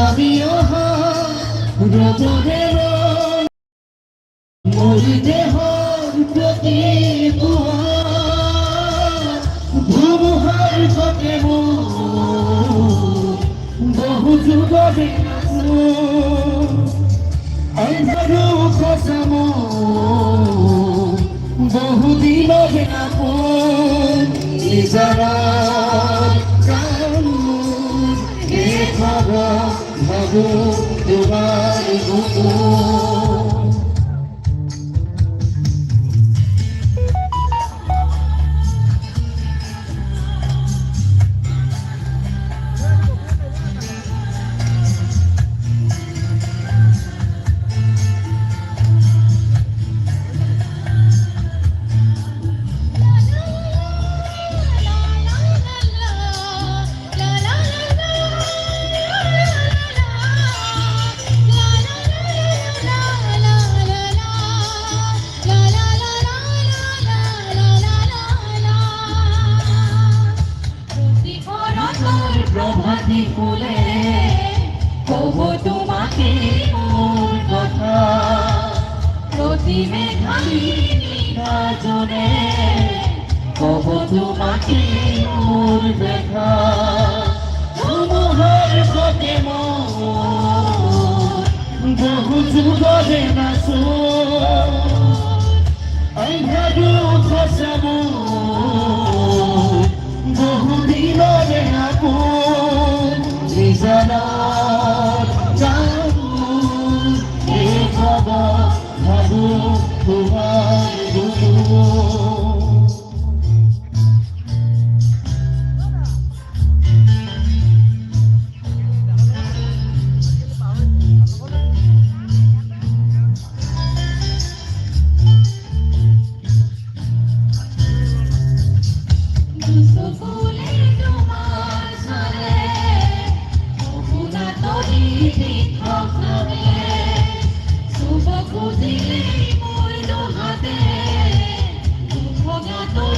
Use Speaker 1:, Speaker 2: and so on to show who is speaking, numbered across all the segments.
Speaker 1: আমিও রোদনের মোর দেহর প্রতি ভূমহার ঘটে বহু খসম বহুদিন যারা Gugu, meu vale প্রতি মেঘালি গাজনে কব তোমাকে মোর দেখা তোমার সতে বহু যুগলে নাচো অন্ধরু খসাবো বহু দিনরে তোমার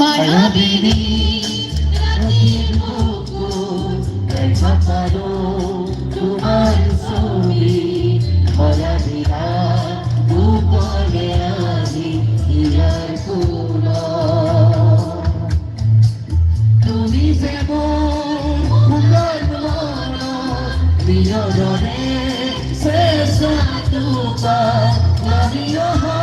Speaker 2: মায়াবিনী
Speaker 1: রাতের বুকুর দেখা পারো তোমার ছবি ভরা দিনা উপরে আজি ইলার ফুলা। তুমি যে মোর ফুলৰ মন বিৰদৰে শেষ দুপা নামি অহা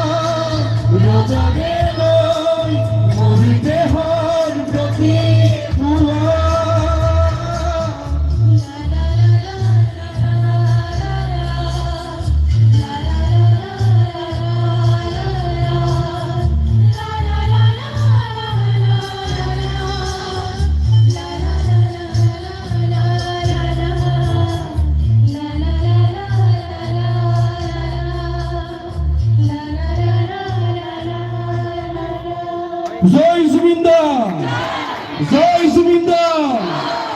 Speaker 1: 붙어 있습니다. 붙어 있습니다.